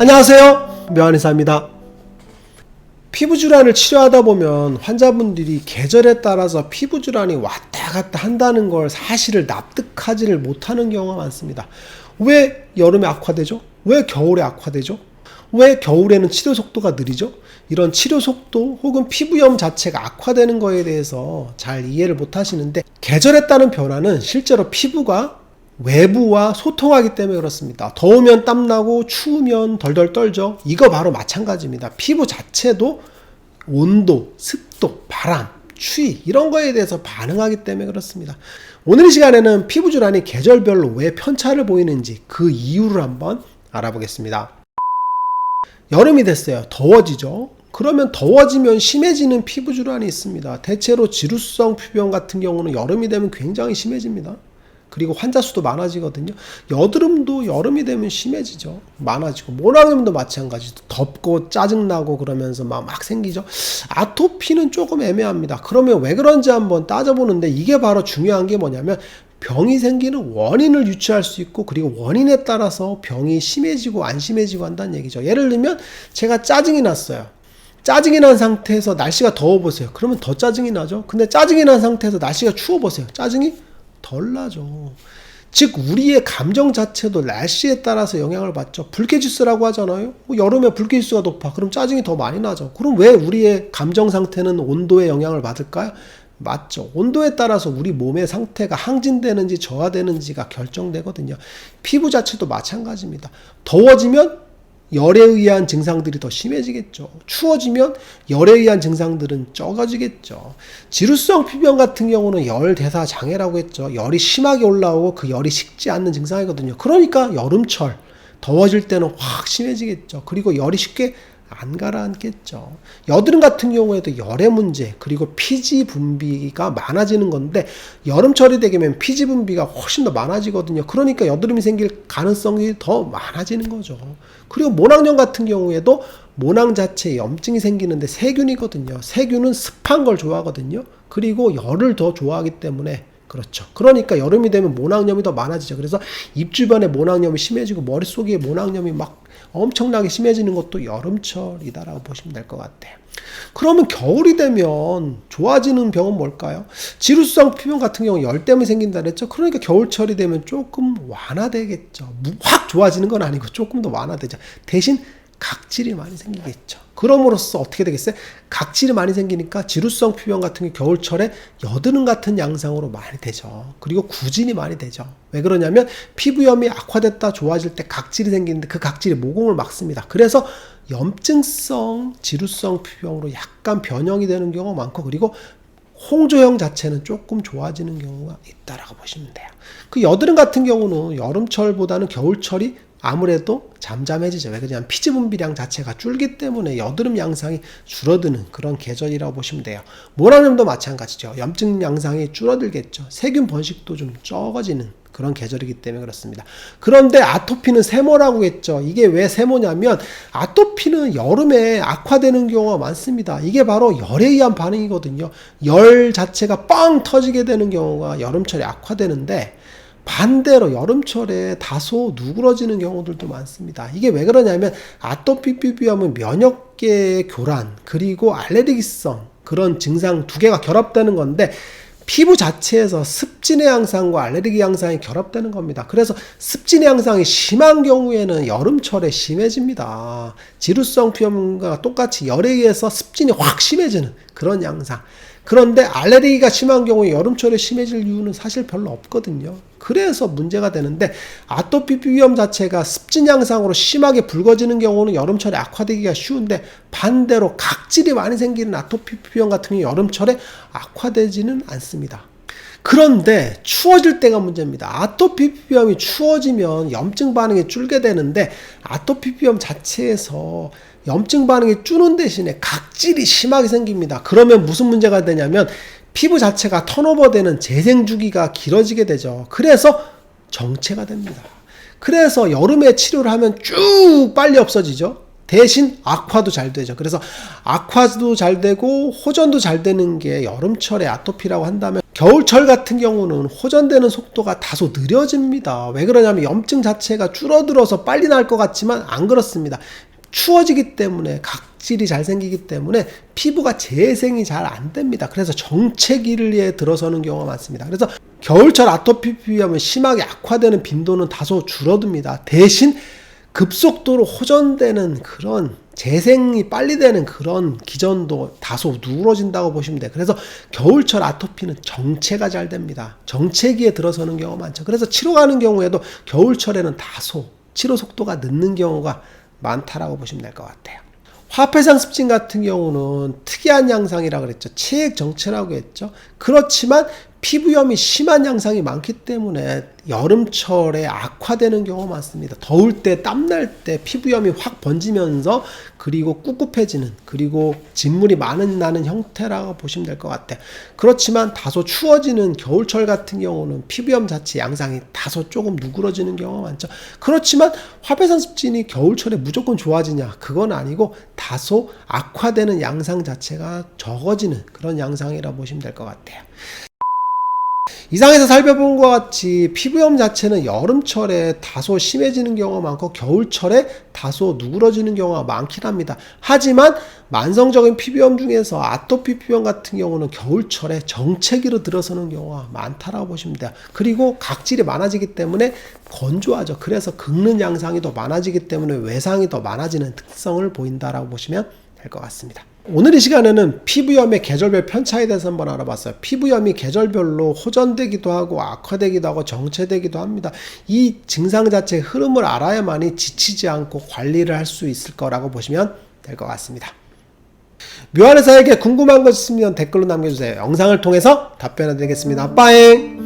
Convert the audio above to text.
안녕하세요. 묘한의사입니다. 피부 질환을 치료하다 보면 환자분들이 계절에 따라서 피부 질환이 왔다 갔다 한다는 걸 사실을 납득하지를 못하는 경우가 많습니다. 왜 여름에 악화되죠? 왜 겨울에 악화되죠? 왜 겨울에는 치료 속도가 느리죠? 이런 치료 속도 혹은 피부염 자체가 악화되는 거에 대해서 잘 이해를 못 하시는데 계절에 따른 변화는 실제로 피부가 외부와 소통하기 때문에 그렇습니다. 더우면 땀나고 추우면 덜덜 떨죠. 이거 바로 마찬가지입니다. 피부 자체도 온도, 습도, 바람, 추위 이런 거에 대해서 반응하기 때문에 그렇습니다. 오늘 이 시간에는 피부 질환이 계절별로 왜 편차를 보이는지 그 이유를 한번 알아보겠습니다. 여름이 됐어요. 더워지죠. 그러면 더워지면 심해지는 피부 질환이 있습니다. 대체로 지루성 피부염 같은 경우는 여름이 되면 굉장히 심해집니다. 그리고 환자 수도 많아지거든요. 여드름도 여름이 되면 심해지죠. 많아지고 모낭염도 마찬가지. 덥고 짜증나고 그러면서 막, 막 생기죠. 아토피는 조금 애매합니다. 그러면 왜 그런지 한번 따져보는데 이게 바로 중요한 게 뭐냐면 병이 생기는 원인을 유추할 수 있고 그리고 원인에 따라서 병이 심해지고 안 심해지고 한다는 얘기죠. 예를 들면 제가 짜증이 났어요. 짜증이 난 상태에서 날씨가 더워 보세요. 그러면 더 짜증이 나죠. 근데 짜증이 난 상태에서 날씨가 추워 보세요. 짜증이 덜 나죠. 즉 우리의 감정 자체도 날씨에 따라서 영향을 받죠. 불쾌지수라고 하잖아요. 뭐 여름에 불쾌지수가 높아. 그럼 짜증이 더 많이 나죠. 그럼 왜 우리의 감정 상태는 온도에 영향을 받을까요? 맞죠. 온도에 따라서 우리 몸의 상태가 항진되는지 저하되는지가 결정되거든요. 피부 자체도 마찬가지입니다. 더워지면 열에 의한 증상들이 더 심해지겠죠. 추워지면 열에 의한 증상들은 적어지겠죠. 지루성 피부염 같은 경우는 열 대사 장애라고 했죠. 열이 심하게 올라오고 그 열이 식지 않는 증상이거든요. 그러니까 여름철 더워질 때는 확 심해지겠죠. 그리고 열이 쉽게 안 가라앉겠죠. 여드름 같은 경우에도 열의 문제 그리고 피지 분비가 많아지는 건데 여름철이 되면 피지 분비가 훨씬 더 많아지거든요. 그러니까 여드름이 생길 가능성이 더 많아지는 거죠. 그리고 모낭염 같은 경우에도 모낭 자체에 염증이 생기는데 세균이거든요. 세균은 습한 걸 좋아하거든요. 그리고 열을 더 좋아하기 때문에 그렇죠. 그러니까 여름이 되면 모낭염이 더 많아지죠. 그래서 입 주변에 모낭염이 심해지고 머릿속에 모낭염이 막 엄청나게 심해지는 것도 여름철이다라고 보시면 될 것 같아요. 그러면 겨울이 되면 좋아지는 병은 뭘까요? 지루성 피부염 같은 경우 열 때문에 생긴다 그랬죠. 그러니까 겨울철이 되면 조금 완화되겠죠. 확 좋아지는 건 아니고 조금 더 완화되죠. 대신 각질이 많이 생기겠죠. 그럼으로써 어떻게 되겠어요? 각질이 많이 생기니까 지루성 피부염 같은 게 겨울철에 여드름 같은 양상으로 많이 되죠. 그리고 구진이 많이 되죠. 왜 그러냐면 피부염이 악화됐다 좋아질 때 각질이 생기는데 그 각질이 모공을 막습니다. 그래서 염증성 지루성 피부염으로 약간 변형이 되는 경우가 많고 그리고 홍조형 자체는 조금 좋아지는 경우가 있다라고 보시면 돼요. 그 여드름 같은 경우는 여름철보다는 겨울철이 아무래도 잠잠해지죠. 왜 그러냐면 피지 분비량 자체가 줄기 때문에 여드름 양상이 줄어드는 그런 계절이라고 보시면 돼요. 모낭염도 마찬가지죠. 염증 양상이 줄어들겠죠. 세균 번식도 좀 적어지는 그런 계절이기 때문에 그렇습니다. 그런데 아토피는 세모라고 했죠. 이게 왜 세모냐면 아토피는 여름에 악화되는 경우가 많습니다. 이게 바로 열에 의한 반응이거든요. 열 자체가 빵 터지게 되는 경우가 여름철에 악화되는데 반대로 여름철에 다소 누그러지는 경우들도 많습니다. 이게 왜 그러냐면 아토피 피부염은 면역계의 교란 그리고 알레르기성 그런 증상 두 개가 결합되는 건데 피부 자체에서 습진의 양상과 알레르기 양상이 결합되는 겁니다. 그래서 습진의 양상이 심한 경우에는 여름철에 심해집니다. 지루성 피부염과 똑같이 열에 의해서 습진이 확 심해지는 그런 양상. 그런데 알레르기가 심한 경우에 여름철에 심해질 이유는 사실 별로 없거든요. 그래서 문제가 되는데 아토피 피부염 자체가 습진 양상으로 심하게 붉어지는 경우는 여름철에 악화되기가 쉬운데 반대로 각질이 많이 생기는 아토피 피부염 같은 경우 여름철에 악화되지는 않습니다. 그런데 추워질 때가 문제입니다. 아토피 피부염이 추워지면 염증 반응이 줄게 되는데 아토피 피부염 자체에서 염증 반응이 줄는 대신에 각질이 심하게 생깁니다. 그러면 무슨 문제가 되냐면 피부 자체가 턴오버되는 재생 주기가 길어지게 되죠. 그래서 정체가 됩니다. 그래서 여름에 치료를 하면 쭉 빨리 없어지죠. 대신 악화도 잘 되죠. 그래서 악화도 잘 되고 호전도 잘 되는 게 여름철에 아토피라고 한다면 겨울철 같은 경우는 호전되는 속도가 다소 느려집니다. 왜 그러냐면 염증 자체가 줄어들어서 빨리 날 것 같지만 안 그렇습니다. 추워지기 때문에 각질이 잘 생기기 때문에 피부가 재생이 잘 안 됩니다. 그래서 정체기에 들어서는 경우가 많습니다. 그래서 겨울철 아토피 피부염은 심하게 악화되는 빈도는 다소 줄어듭니다. 대신 급속도로 호전되는 그런 재생이 빨리 되는 그런 기전도 다소 누그러진다고 보시면 돼요. 그래서 겨울철 아토피는 정체가 잘 됩니다. 정체기에 들어서는 경우가 많죠. 그래서 치료 가는 경우에도 겨울철에는 다소 치료 속도가 늦는 경우가 많다라고 보시면 될 것 같아요. 화폐상 습진 같은 경우는 특이한 양상이라고 그랬죠. 체액 정체라고 했죠. 그렇지만 피부염이 심한 양상이 많기 때문에 여름철에 악화되는 경우가 많습니다. 더울 때, 땀날 때 피부염이 확 번지면서 그리고 꿉꿉해지는 그리고 진물이 많은 나는 형태라고 보시면 될 것 같아요. 그렇지만 다소 추워지는 겨울철 같은 경우는 피부염 자체 양상이 다소 조금 누그러지는 경우가 많죠. 그렇지만 화폐산 습진이 겨울철에 무조건 좋아지냐? 그건 아니고 다소 악화되는 양상 자체가 적어지는 그런 양상이라고 보시면 될 것 같아요. 이상에서 살펴본 것 같이 피부염 자체는 여름철에 다소 심해지는 경우가 많고 겨울철에 다소 누그러지는 경우가 많긴 합니다. 하지만 만성적인 피부염 중에서 아토피 피부염 같은 경우는 겨울철에 정체기로 들어서는 경우가 많다라고 보시면 돼요. 그리고 각질이 많아지기 때문에 건조하죠. 그래서 긁는 양상이 더 많아지기 때문에 외상이 더 많아지는 특성을 보인다라고 보시면 될 것 같습니다. 오늘 이 시간에는 피부염의 계절별 편차에 대해서 한번 알아봤어요. 피부염이 계절별로 호전되기도 하고 악화되기도 하고 정체되기도 합니다. 이 증상 자체의 흐름을 알아야만이 지치지 않고 관리를 할 수 있을 거라고 보시면 될 것 같습니다. 묘한 의사에게 궁금한 것 있으면 댓글로 남겨주세요. 영상을 통해서 답변해 드리겠습니다. 빠잉!